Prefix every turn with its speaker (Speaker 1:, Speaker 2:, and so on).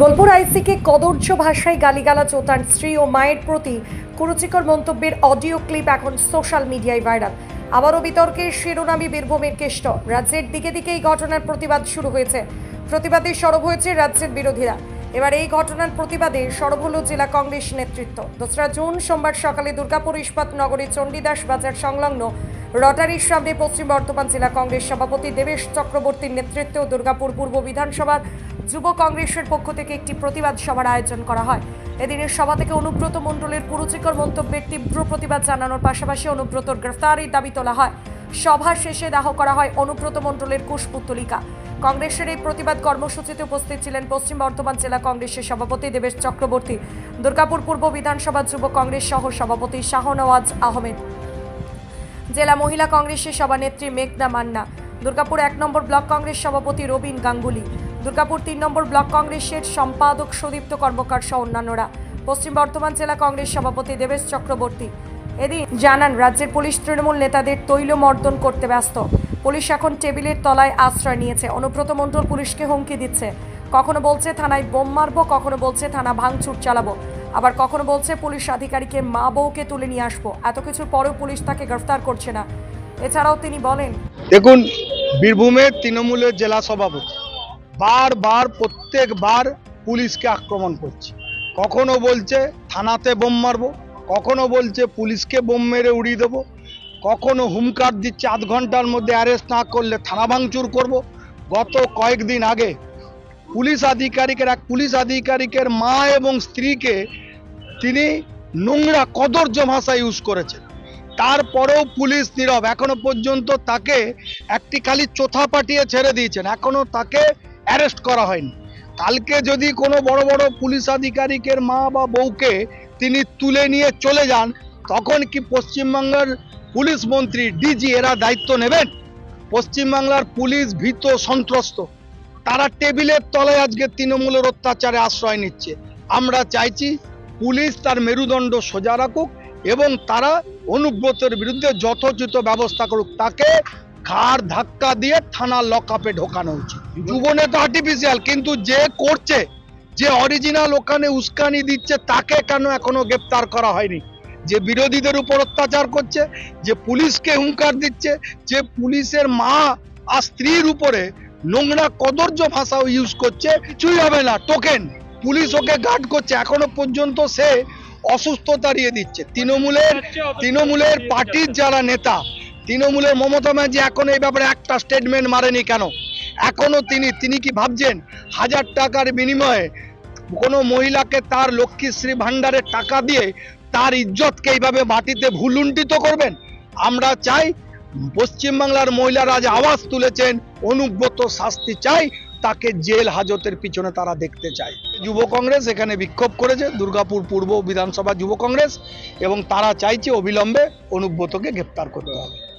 Speaker 1: বোলপুর আইসিকে কদর্য ভাষায় গালিগালাজ ও তার স্ত্রী ও মায়ের প্রতি কুরুচিকর মন্তব্যের অডিও ক্লিপ এখন সোশ্যাল মিডিয়ায় ভাইরাল। আবারও বিতর্কের শিরোনামী বীরভূমের কেষ্ট। রাজ্যের দিকে দিকে এই ঘটনার প্রতিবাদ শুরু হয়েছে। প্রতিবাদে সরব হয়েছে রাজ্যের বিরোধীরা। এবার এই ঘটনার প্রতিবাদে সরব হল জেলা কংগ্রেস নেতৃত্ব। দোসরা জুন সোমবার সকালে দুর্গাপুর ইস্পাত নগরীর চণ্ডীদাস বাজার সংলগ্ন রটারির সামনে পশ্চিম বর্ধমান জেলা কংগ্রেস সভাপতি দেবেশ চক্রবর্তীর নেতৃত্বে দুর্গাপুর পূর্ব বিধানসভার যুব কংগ্রেসের পক্ষ থেকে একটি প্রতিবাদ সভার আয়োজন করা হয়। এদিনের সভা থেকে অনুব্রত মণ্ডলের কুরুচিকর মন্তব্যের তীব্র প্রতিবাদ জানানোর পাশাপাশি অনুব্রতর গ্রেফতারের দাবি তোলা হয়। সভা শেষে দাহ করা হয় অনুব্রত মণ্ডলের কুশপুত্তলিকা। কংগ্রেসের এই প্রতিবাদ কর্মসূচিতে উপস্থিত ছিলেন পশ্চিম বর্ধমান জেলা কংগ্রেসের সভাপতি দেবেশ চক্রবর্তী, দুর্গাপুর পূর্ব বিধানসভা যুব কংগ্রেস সহ সভাপতি শাহনওয়াজ আহমেদ। জেলা মহিলা কংগ্রেসের সভানেত্রী মেঘনা মান্না, দুর্গাপুর এক নম্বর ব্লক কংগ্রেস সভাপতি রবীন গাঙ্গুলি দুর্গাপুর তিন নম্বর ব্লক কংগ্রেসের সম্পাদক সুদীপ্ত কর্মকার সহ অন্যান্যরা। পশ্চিম বর্ধমান জেলা কংগ্রেস সভাপতি দেবেশ চক্রবর্তী। এদিন জানান, রাজ্যের পুলিশ তৃণমূল নেতাদের তৈলমর্দন করতে ব্যস্ত। পুলিশ এখন টেবিলের তলায় আশ্রয় নিয়েছে। অনুব্রত মণ্ডল পুলিশকে হুমকি দিচ্ছে। কখনো বলছে থানায় বোম মারবো, কখনো বলছে থানা ভাঙচুর চালাবো। আবার কখনো বলছে পুলিশ আধিকারিককে মা বউকে তুলে নিয়ে আসব। এত কিছুর পরেও পুলিশ তাকে গ্রেফতার করছে না। এছাড়াও তিনি বলেন,
Speaker 2: দেখুন, বীরভূমের তৃণমূলের জেলা সভাপতি বারবার, প্রত্যেকবার পুলিশকে আক্রমণ করছে। কখনো বলছে, থানাতে বোম মারবো, কখনো বলছে, পুলিশকে বোম মেরে উড়িয়ে দেবো, কখনো হুমকার দিচ্ছে, আধ ঘণ্টার মধ্যে অ্যারেস্ট না করলে থানা ভাঙচুর করব। গত কয়েকদিন আগে পুলিশ আধিকারিকের, এক পুলিশ আধিকারিকের মা এবং স্ত্রীকে তিনি নোংরা কদর্য ভাষা ইউজ করেছেন। তারপরেও পুলিশ নীরব। এখনও পর্যন্ত তাকে একটি খালি চোথা পাঠিয়ে ছেড়ে দিয়েছেন। এখনও তাকে অ্যারেস্ট করা হয়নি। কালকে যদি কোনো বড় বড় পুলিশ আধিকারিকের মা বা বউকে তিনি তুলে নিয়ে চলে যান, তখন কি পশ্চিমবাংলার পুলিশ মন্ত্রী ডিজি এরা দায়িত্ব নেবেন? পশ্চিমবাংলার পুলিশ ভীত সন্ত্রস্ত। তারা টেবিলের তলায় আজকে তৃণমূলের অত্যাচারে আশ্রয় নিচ্ছে। আমরা চাইছি পুলিশ তার মেরুদণ্ড সোজা রাখুক এবং তারা অনুব্রতের বিরুদ্ধে যথোচিত ব্যবস্থা করুক। তাকে ঘাড় ধাক্কা দিয়ে থানার লকআপে ঢোকানো উচিত। যুবনেতা আর্টিফিশিয়াল কিন্তু যে করছে যে অরিজিনাল ওখানে উস্কানি দিচ্ছে তাকে কেন এখনও গ্রেপ্তার করা হয়নি? যে বিরোধীদের উপর অত্যাচার করছে যে পুলিশকে হুঙ্কার দিচ্ছে যে পুলিশের মা আর স্ত্রীর উপরে নোংরা কদর্য ভাষাও ইউজ করছে কিছুই হবে না টোকেন পুলিশ ওকে গার্ড করছে এখনও পর্যন্ত সে অসুস্থ তাড়িয়ে দিচ্ছে। তৃণমূলের তৃণমূলের পার্টির যারা নেতা তৃণমূলের মমতা ব্যানার্জি এখন এই ব্যাপারে একটা স্টেটমেন্ট মারেনি কেন? এখনও তিনি তিনি কি ভাবছেন? হাজার টাকার বিনিময়ে কোনো মহিলাকে তার লক্ষ্মীশ্রী ভাণ্ডারের টাকা দিয়ে তার ইজ্জতকে এইভাবে মাটিতে ভুলুণ্ঠিত করবেন? আমরা চাই পশ্চিমবাংলার মহিলারা আজ আওয়াজ তুলেছেন, অনুব্রত শাস্তি চাই, তাকে জেল হাজতের পিছনে তারা দেখতে চায়। যুব কংগ্রেস এখানে বিক্ষোভ করেছে, দুর্গাপুর পূর্ব বিধানসভা যুব কংগ্রেস, এবং তারা চাইছে অবিলম্বে অনুব্রতকে গ্রেপ্তার করতে হবে।